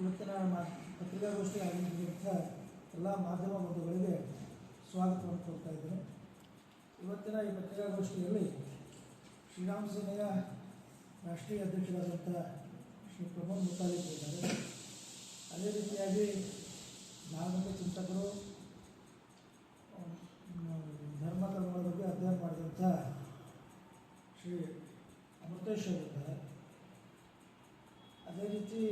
ಇವತ್ತಿನ ಮಾ ಪತ್ರಿಕಾಗೋಷ್ಠಿ ಆಗಮಿಸಿದಂಥ ಎಲ್ಲ ಮಾಧ್ಯಮ ಬಂಧುಗಳಿಗೆ ಸ್ವಾಗತವನ್ನು ಕೊಡ್ತಾ ಇದ್ದೇನೆ. ಇವತ್ತಿನ ಈ ಪತ್ರಿಕಾಗೋಷ್ಠಿಯಲ್ಲಿ ಶ್ರೀರಾಮ್ ಸೇನೆಯ ರಾಷ್ಟ್ರೀಯ ಅಧ್ಯಕ್ಷರಾದಂಥ ಶ್ರೀ ಪ್ರಮೋದ್ ಮುತಾಲಿಕ್ ಇದ್ದಾರೆ. ಅದೇ ರೀತಿಯಾಗಿ ನಾಗರಿಕ ಚಿಂತಕರು ಧರ್ಮ ಕರ್ಮಗಳ ಬಗ್ಗೆ ಅಧ್ಯಯನ ಮಾಡಿದಂಥ ಶ್ರೀ ಅಮೃತೇಶ್ ಇದ್ದಾರೆ. ಅದೇ ರೀತಿ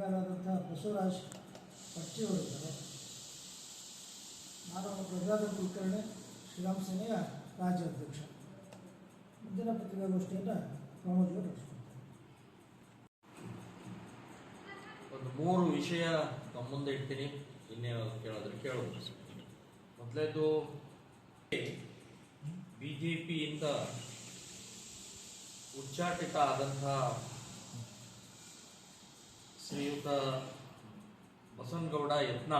ಹೋರಾಟಗಾರರಾದಂಥ ಬಸವರಾಜ್ ಪಚ್ಚಿ ಅವರಿದ್ದಾರೆ ನಾನು ಪ್ರಸಾದ ಕುಲಕರ್ಣಿ ಶ್ರೀರಾಮ್ ಸೇನೆಯ ರಾಜ್ಯ ಅಧ್ಯಕ್ಷ. ಮುಂದಿನ ಪತ್ರಿಕಾಗೋಷ್ಠಿಯನ್ನು ಪ್ರಮೋದ್ ಅವರು ಒಂದು ಮೂರು ವಿಷಯ ತಮ್ಮ ಮುಂದೆ ಇಡ್ತೀನಿ. ಇನ್ನೇ ಕೇಳಿದ್ರೆ ಕೇಳಬಹುದು ಮೊದಲೇದು ಬಿ ಜೆ ಪಿಯಿಂದ ಉಚ್ಚಾಟಿತ ಆದಂಥ ಶ್ರೀಯುತ ಬಸವನಗೌಡ ಯತ್ನ.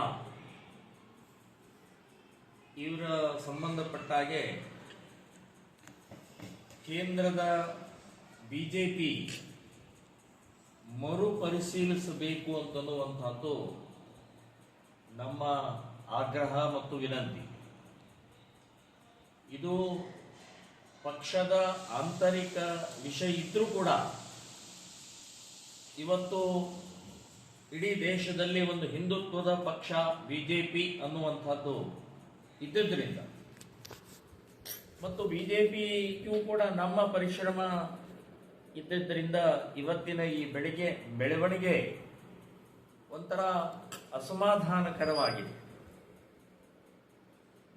ಇವರ ಸಂಬಂಧಪಟ್ಟ ಹಾಗೆ ಕೇಂದ್ರದ ಬಿಜೆಪಿ ಮರುಪರಿಶೀಲಿಸಬೇಕು ಅಂತನ್ನುವಂಥದ್ದು ನಮ್ಮ ಆಗ್ರಹ ಮತ್ತು ವಿನಂತಿ. ಇದು ಪಕ್ಷದ ಆಂತರಿಕ ವಿಷಯ ಇದ್ರೂ ಕೂಡ ಇವತ್ತು ಇಡೀ ದೇಶದಲ್ಲಿ ಒಂದು ಹಿಂದುತ್ವದ ಪಕ್ಷ ಬಿಜೆಪಿ ಅನ್ನುವಂಥದ್ದು ಇದ್ದಿದ್ದರಿಂದ ಮತ್ತು ಬಿಜೆಪಿಗೂ ಕೂಡ ನಮ್ಮ ಪರಿಶ್ರಮ ಇದ್ದಿದ್ದರಿಂದ ಇವತ್ತಿನ ಈ ಬೆಳಿಗ್ಗೆ ಬೆಳವಣಿಗೆ ಒಂಥರ ಅಸಮಾಧಾನಕರವಾಗಿದೆ.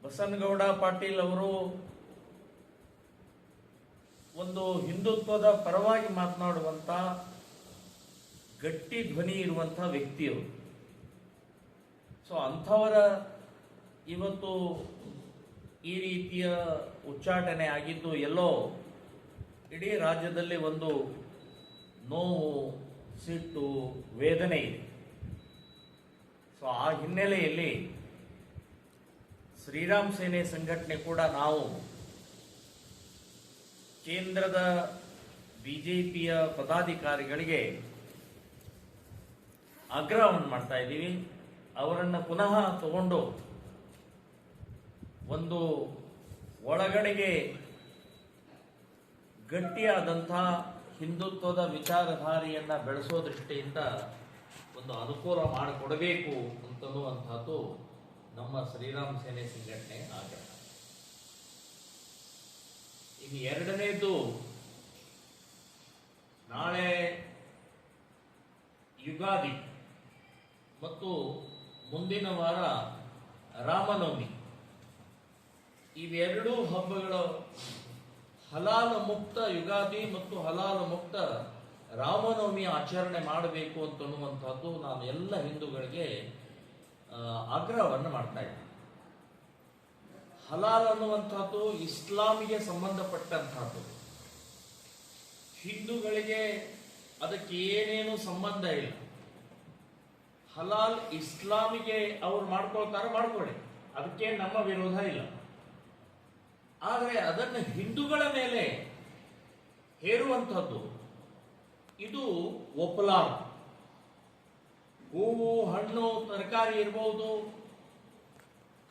ಬಸನಗೌಡ ಪಾಟೀಲ್ ಅವರು ಒಂದು ಹಿಂದುತ್ವದ ಪರವಾಗಿ ಮಾತನಾಡುವಂತ ಗಟ್ಟಿ ಧ್ವನಿ ಇರುವಂತ ವ್ಯಕ್ತಿಯವರು ಸೊ ಅಂಥವರ ಇವತ್ತು ಈ ರೀತಿಯ ಉಚ್ಚಾಟನೆ ಆಗಿದ್ದು ಎಲ್ಲೋ ಇಡೀ ರಾಜ್ಯದಲ್ಲಿ ಒಂದು ನೋವು, ಸಿಟ್ಟು, ವೇದನೆ ಇದೆ. ಸೊ ಆ ಹಿನ್ನೆಲೆಯಲ್ಲಿ ಶ್ರೀರಾಮ್ ಸೇನೆ ಸಂಘಟನೆ ಕೂಡ ನಾವು ಕೇಂದ್ರದ ಬಿಜೆಪಿಯ ಪದಾಧಿಕಾರಿಗಳಿಗೆ ಆಗ್ರಹವನ್ನು ಮಾಡ್ತಾ ಇದ್ದೀವಿ. ಅವರನ್ನು ಪುನಃ ತಗೊಂಡು ಒಂದು ಒಳಗಡೆಗೆ ಗಟ್ಟಿಯಾದಂಥ ಹಿಂದುತ್ವದ ವಿಚಾರಧಾರೆಯನ್ನು ಬೆಳೆಸೋ ದೃಷ್ಟಿಯಿಂದ ಒಂದು ಅನುಕೂಲ ಮಾಡಿಕೊಡಬೇಕು ಅಂತನ್ನುವಂಥದ್ದು ನಮ್ಮ ಶ್ರೀರಾಮ್ ಸೇನೆ ಸಂಘಟನೆ ಆಗ್ರಹ. ಇನ್ನು ಎರಡನೇದು, ನಾಳೆ ಯುಗಾದಿ. ಮತ್ತು ಮುಂದಿನ ವಾರ ರಾಮನವಮಿ. ಇವೆರಡೂ ಹಬ್ಬಗಳ ಹಲಾಲ ಮುಕ್ತ ಯುಗಾದಿ ಮತ್ತು ಹಲಾಲ ಮುಕ್ತ ರಾಮನವಮಿ ಆಚರಣೆ ಮಾಡಬೇಕು ಅಂತನ್ನುವಂಥದ್ದು ನಾನು ಎಲ್ಲ ಹಿಂದೂಗಳಿಗೆ ಆಗ್ರಹವನ್ನು ಮಾಡ್ತಾ ಇದ್ದೀನಿ. ಹಲಾಲ್ ಅನ್ನುವಂಥದ್ದು ಇಸ್ಲಾಮಿಗೆ ಸಂಬಂಧಪಟ್ಟಂತಹದ್ದು ಹಿಂದೂಗಳಿಗೆ ಅದಕ್ಕೆ ಏನೇನು ಸಂಬಂಧ ಇಲ್ಲ. ಹಲಾಲ್ ಇಸ್ಲಾಮಿಗೆ ಅವ್ರು ಮಾಡ್ಕೊಳ್ತಾರೆ ಮಾಡ್ಕೊಳ್ಳಿ. ಅದಕ್ಕೆ ನಮ್ಮ ವಿರೋಧ ಇಲ್ಲ. ಆದರೆ ಅದನ್ನು ಹಿಂದೂಗಳ ಮೇಲೆ ಹೇರುವಂಥದ್ದು ಇದು ಒಪ್ಪಲಾರದು ಹೂವು, ಹಣ್ಣು, ತರಕಾರಿ ಇರ್ಬೋದು,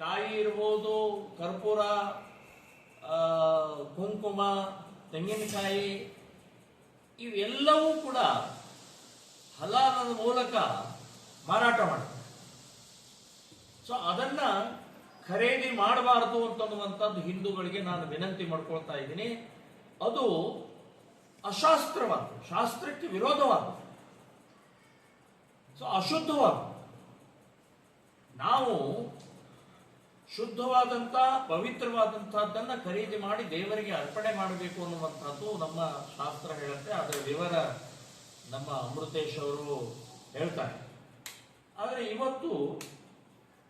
ಕಾಯಿ ಇರ್ಬೋದು, ಕರ್ಪೂರ ಕುಂಕುಮ, ತೆಂಗಿನಕಾಯಿ, ಇವೆಲ್ಲವೂ ಕೂಡ ಹಲಾಲದ ಮೂಲಕ ಮಾರಾಟ ಮಾಡ್ತಾರೆ ಸೊ ಅದನ್ನ ಖರೀದಿ ಮಾಡಬಾರದು ಅಂತನ್ನುವಂಥದ್ದು ಹಿಂದೂಗಳಿಗೆ ನಾನು ವಿನಂತಿ ಮಾಡ್ಕೊಳ್ತಾ ಇದ್ದೀನಿ. ಅದು ಅಶಾಸ್ತ್ರವಾದ ಶಾಸ್ತ್ರಕ್ಕೆ ವಿರೋಧವಾದ ಸೊ ಅಶುದ್ಧವಾದ ನಾವು ಶುದ್ಧವಾದಂಥ, ಪವಿತ್ರವಾದಂಥದ್ದನ್ನ ಖರೀದಿ ಮಾಡಿ ದೇವರಿಗೆ ಅರ್ಪಣೆ ಮಾಡಬೇಕು ಅನ್ನುವಂಥದ್ದು ನಮ್ಮ ಶಾಸ್ತ್ರ ಹೇಳುತ್ತೆ. ಅದರ ವಿವರ ನಮ್ಮ ಅಮೃತೇಶ್ ಅವರು ಹೇಳ್ತಾರೆ. ಆದರೆ ಇವತ್ತು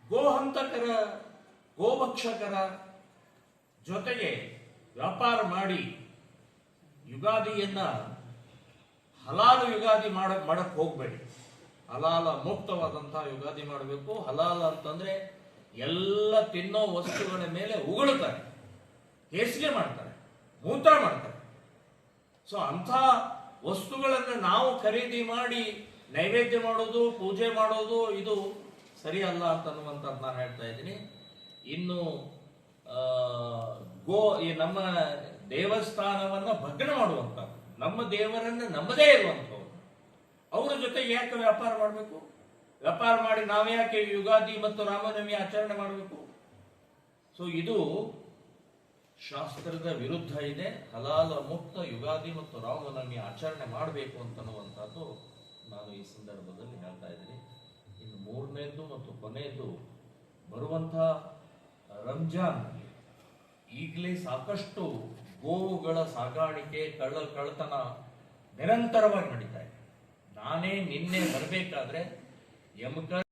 ಗೋಹಂತಕರ ಗೋಭಕ್ಷಕರ ಜೊತೆಗೆ ವ್ಯಾಪಾರ ಮಾಡಿ ಯುಗಾದಿಯನ್ನ ಹಲಾಲು ಯುಗಾದಿ ಮಾಡ, ಮಾಡಕ್ ಹೋಗ್ಬೇಡಿ. ಹಲಾಲ ಮುಕ್ತವಾದಂತಹ ಯುಗಾದಿ ಮಾಡಬೇಕು. ಹಲಾಲ ಅಂತಂದ್ರೆ ಎಲ್ಲ ತಿನ್ನೋ ವಸ್ತುಗಳ ಮೇಲೆ ಉಗುಳುತ್ತಾರೆ. ಹೇಸಿಗೆ ಮಾಡ್ತಾರೆ, ಮೂತ್ರ ಮಾಡ್ತಾರೆ. ಸೊ ಅಂಥ ವಸ್ತುಗಳನ್ನು ನಾವು ಖರೀದಿ ಮಾಡಿ ನೈವೇದ್ಯ ಮಾಡೋದು, ಪೂಜೆ ಮಾಡೋದು ಇದು ಸರಿ ಅಲ್ಲ ಅಂತನ್ನುವಂಥದ್ದು ನಾನು ಹೇಳ್ತಾ ಇದ್ದೀನಿ. ಇನ್ನು ಗೋ, ಈ ನಮ್ಮ ದೇವಸ್ಥಾನವನ್ನ ಭಗ್ನ ಮಾಡುವಂತ ನಮ್ಮ ದೇವರನ್ನ ನಮ್ಮದೇ ಇರುವಂಥವ್ರು ಅವರ ಜೊತೆ ಯಾಕೆ ವ್ಯಾಪಾರ ಮಾಡಬೇಕು? ವ್ಯಾಪಾರ ಮಾಡಿ ನಾವ್ಯಾಕೆ ಯುಗಾದಿ ಮತ್ತು ರಾಮನವಮಿ ಆಚರಣೆ ಮಾಡಬೇಕು? ಸೊ ಇದು ಶಾಸ್ತ್ರದ ವಿರುದ್ಧ ಇದೆ. ಹಲಾಲ ಮುಕ್ತ ಯುಗಾದಿ ಮತ್ತು ರಾಮನವಮಿ ಆಚರಣೆ ಮಾಡಬೇಕು ಅಂತನ್ನುವಂಥದ್ದು ನಾನು ಈ ಸಂದರ್ಭದಲ್ಲಿ ಹೇಳ್ತಾ ಇದ್ದೀನಿ. ಇನ್ನು ಮೂರನೇದ್ದು ಮತ್ತು ಕೊನೆಯದು ಬರುವಂತಹ ರಂಜಾನ್, ಈಗಲೇ ಸಾಕಷ್ಟು ಗೋವುಗಳ ಸಾಗಾಣಿಕೆ, ಕಳ್ಳ ಕಳ್ಳತನ ನಿರಂತರವಾಗಿ ನಡೀತಾ ಇದೆ. ನಾನೇ ನಿನ್ನೆ ಬರಬೇಕಾದ್ರೆ ಯಮಕ